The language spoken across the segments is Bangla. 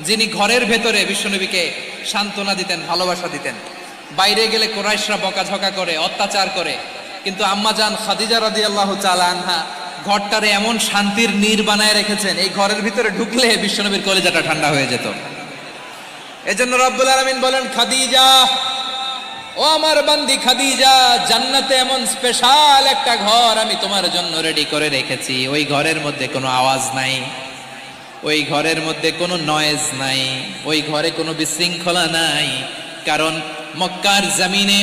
যিনি ঘরের ভেতরে বিশ্বনবীকে সান্ত্বনা দিতেন, ভালোবাসা দিতেন। বাইরে গেলে কোরাইশরা বকাঝকা করে, অত্যাচার করে। কিন্তু আম্মাজান খাদিজা রাদি আল্লাহ আনহা ঘরটারে এমন শান্তির নীর বানায় রেখেছেন, এই ঘরের ভিতরে ঢুকলে বিশ্বনবীর কলেজাটা ঠান্ডা হয়ে যেত। এজন্য রব্বুল আলমিন বলেন, খাদিজা, ও আমার বান্দি খাদিজা, জান্নাতে এমন স্পেশাল একটা ঘর আমি তোমার জন্য রেডি করে রেখেছি। ওই ঘরের মধ্যে কোনো আওয়াজ নাই। ওই ঘরের মধ্যে কোনো নয়েজ নাই, ওই ঘরে কোনো বিশৃঙ্খলা নাই। কারণ মক্কার জমিনে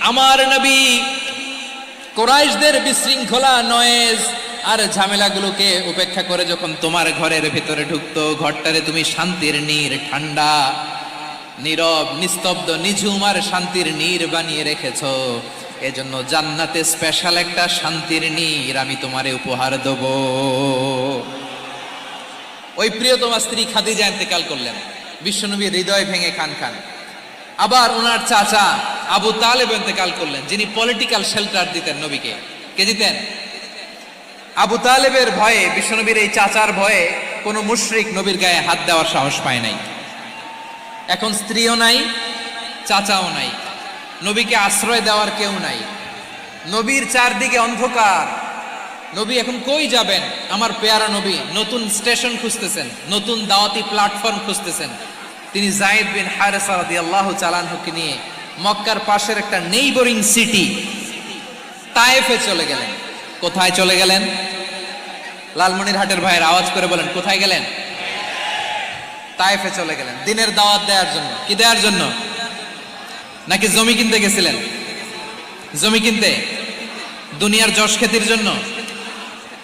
আমার নবী কোরাইশদের বিশৃঙ্খলা নয়েজ আর ঝামেলাগুলোকে উপেক্ষা করে যখন তোমার ঘরের ভিতরে ঢুকতো, ঘরটারে তুমি শান্তির নীর, ঠান্ডা, নীরব, নিস্তব্ধ, নিঝুম আর শান্তির নীর বানিয়ে রেখেছ। এজন্য জান্নাতে স্পেশাল একটা শান্তির নীর আমি তোমারে উপহার দেব। ওই প্রিয়তমা স্ত্রী খাদিজা ইন্তেকাল করলেন। বিশ্বনবীর হৃদয় ভেঙে খান খান। আবার ওনার চাচা আবু তালেব ইন্তেকাল করলেন, যিনি পলিটিক্যাল শেল্টার দিতেন নবীকে। কে দিতেন? আবু তালেবের ভয়ে, বিশ্বনবীর এই চাচার ভয়ে কোনো মুশরিক নবীর গায়ে হাত দেওয়ার সাহস পায় নাই। এখন স্ত্রীও নাই, চাচাও নাই। নবীকে আশ্রয় দেওয়ার কেউ নাই। নবীর চারদিকে অন্ধকার। নবী এখন কই যাবেন? আমার পেয়ারা নবী নতুন স্টেশন খুঁজতেছেন, নতুন দাওয়াতি প্ল্যাটফর্ম খুঁজতেছেন। তিনি জায়েদ বিন হারেসা রাদিয়াল্লাহু চালানহুকে নিয়ে মক্কার পাশের একটা নেইবরিং সিটি তায়েফে চলে গেলেন। কোথায় চলে গেলেন? লালমনির হাটের ভাইয়ের আওয়াজ করে বলেন, কোথায় গেলেন? তায়েফে চলে গেলেন। দিনের দাওয়াত দেওয়ার জন্য। কি দেওয়ার জন্য? নাকি জমি কিনতে গেছিলেন? জমি কিনতে? দুনিয়ার যশ খ্যাতির জন্য?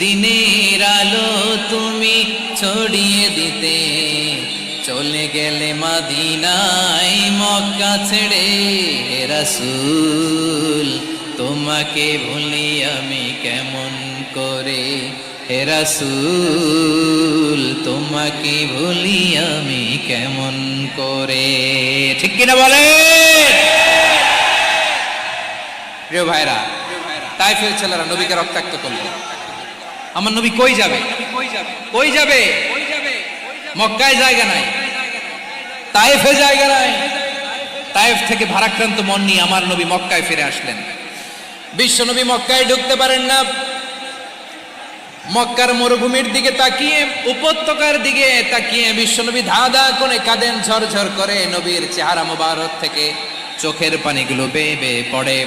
দিনের আলো তুমি ছড়িয়ে দিতে। চলে গেলে মাদিনাই মক্কা ছেড়ে রাসূল, তোমাকে ভুলি আমি কেমন করে? হে রাসূল, তোমাকে ভুলি আমি কেমন করে? ঠিক কিনা বলে প্রিয় ভাইরা, তাইফের ছেলেরা নবীকে রক্তাক্ত করল। আমার নবী কই যাবে? কই যাবে? মক্কায় জায়গা নাই। তাইফে জায়গা নাই। তাইফ থেকে ভারাক্রান্ত মন নিয়ে আমার নবী মক্কায় ফিরে আসলেন। বিশ্ব নবী মক্কায় ঢুকতে পারেন না। মক্কার মরুভূমির দিকে তাকিয়ে, উপত্যকার দিকে তাকিয়ে বিশ্বনবী ধা ধা করে কাঁদেন, ঝরঝর করে নবীর চেহারা মোবারক থেকে চোখের পানিগুলো বেয়ে বেয়ে পড়ে।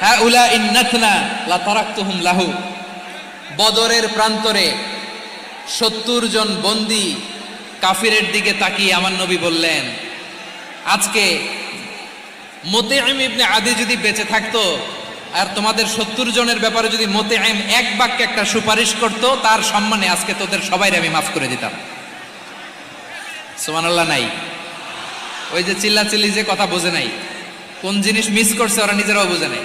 হাউলা ইন নাতনা লা তারাকতুহুম লাহু। বদরের প্রান্তরে সত্তর জন বন্দি কাফিরের দিকে তাকিয়ে আমার নবী বললেন, আজকে মোতেআম ইবনে আদি যদি বেঁচে থাকতো আর তোমাদের সত্তর জনের ব্যাপারে যদি মোতেআম এক বাক্যে একটা সুপারিশ করত, তার সম্মানে আজকে তোদের সবাই আমি মাফ করে দিতাম। সুবহানাল্লাহ, নাই। ওই যে চিল্লাচিল্লি যে কথা বোঝে নাই। কোন জিনিস মিস করছে ওরা নিজেরাও বোঝে নাই।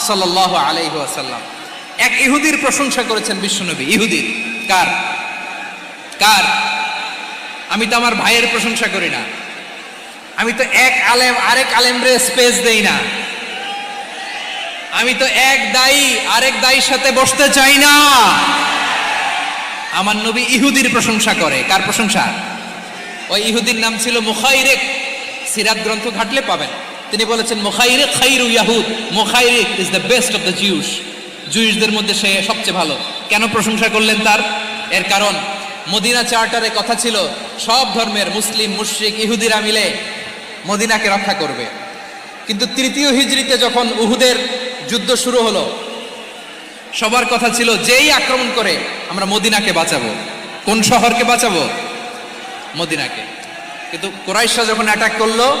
সাল্লাহ আলাইহি আসাল্লাম এক ইহুদির প্রশংসা করেছেন বিশ্বনবী। ইহুদির। কার? কার? আমি তো আমার ভাইয়ের প্রশংসা করি না। আমি তো এক আলেম, আরেক আলেমরে স্পেস দেই না। আমি তো এক দায়ী, আরেক দায়ীর সাথে বসতে চাই না। আমার নবী ইহুদির প্রশংসা করে। কার প্রশংসা? ওই ইহুদির নাম ছিল মুখাইরেক। সিরাত গ্রন্থ ঘাটলে পাবেন। তিনি বলেছেন, মুখাইরেক খাইরু ইয়াহুদ। মুখাইরেক is the best of the Jews জুইসদের মধ্যে সে সবচেয়ে ভালো। কেন প্রশংসা করলেন তার? এর কারণ, মদিনা চার্টারে কথা ছিল, সব ধর্মের মুসলিম, মুশরিক, ইহুদিরা মিলে মদিনাকে রক্ষা করবে। কিন্তু তৃতীয় হিজড়িতে যখন উহুদের যুদ্ধ শুরু হলো, সবার কথা ছিল, যেই আক্রমণ করে আমরা মদিনাকে বাঁচাবো। কোন শহরকে বাঁচাবো? মদিনাকে। কিন্তু কোরাইশা যখন অ্যাটাক করল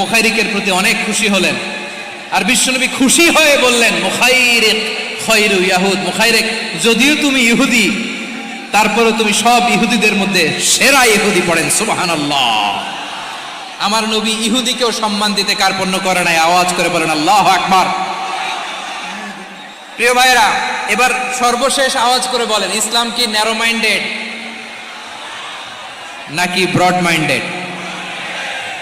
মুখাইরিকের প্রতি অনেক খুশি হলেন। আর বিশ্বনবী খুশি হয়ে বললেন, মুখাইরেক খৈরু ইয়াহুদ, মুখাইরেক, যদিও তুমি ইহুদি তারপরে তুমি সব ইহুদিদের মধ্যে সেরা ইহুদি পড়েন, সুবহানাল্লাহ। আমার নবী ইহুদিকেও সম্মান দিতে কার্পণ্য করে নাই, আওয়াজ করে বলেন, আল্লাহ আকবার। প্রিয় ভাইরা এবার সর্বশেষ আওয়াজ করে বলেন, ইসলাম কি ন্যারো মাইন্ডেড নাকি ব্রড মাইন্ডেড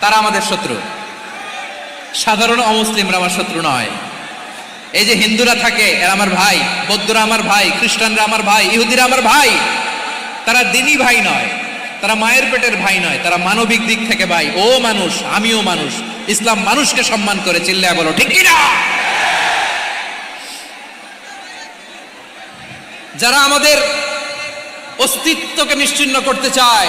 তারা আমাদের শত্রু। সাধারণ অমুসলিমরা আমার শত্রু নয়। এই যে হিন্দুরা থাকে, এরা আমার ভাই, বৌদ্ধরা আমার ভাই, খ্রিস্টানরা আমার ভাই, ইহুদিরা আমার ভাই, তারা দিনই ভাই নয়, তারা মায়ের পেটের ভাই নয়, তারা মানবিক দিক থেকে ভাই। ও মানুষ, আমিও মানুষ, ইসলাম মানুষকে সম্মান করে চিল্লায় বলো, ঠিক কিনা? যারা আমাদের অস্তিত্বকে নিশ্চিন্ন করতে চায়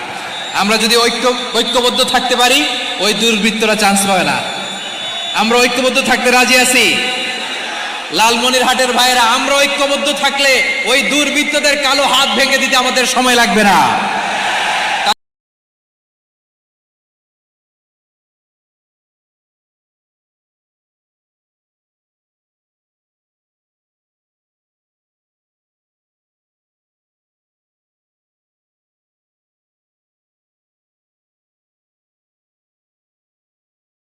আমরা যদি ঐক্য, ঐক্যবদ্ধ থাকতে পারি, ওই দুর্বৃত্তরা চান্স পাবে না। আমরা ঐক্যবদ্ধ থাকতে রাজি আছি। লালমনির হাটের ভাইয়েরা, আমরা ঐক্যবদ্ধ থাকলে ওই দুর্বৃত্তদের কালো হাত ভেঙে দিতে আমাদের সময় লাগবে না।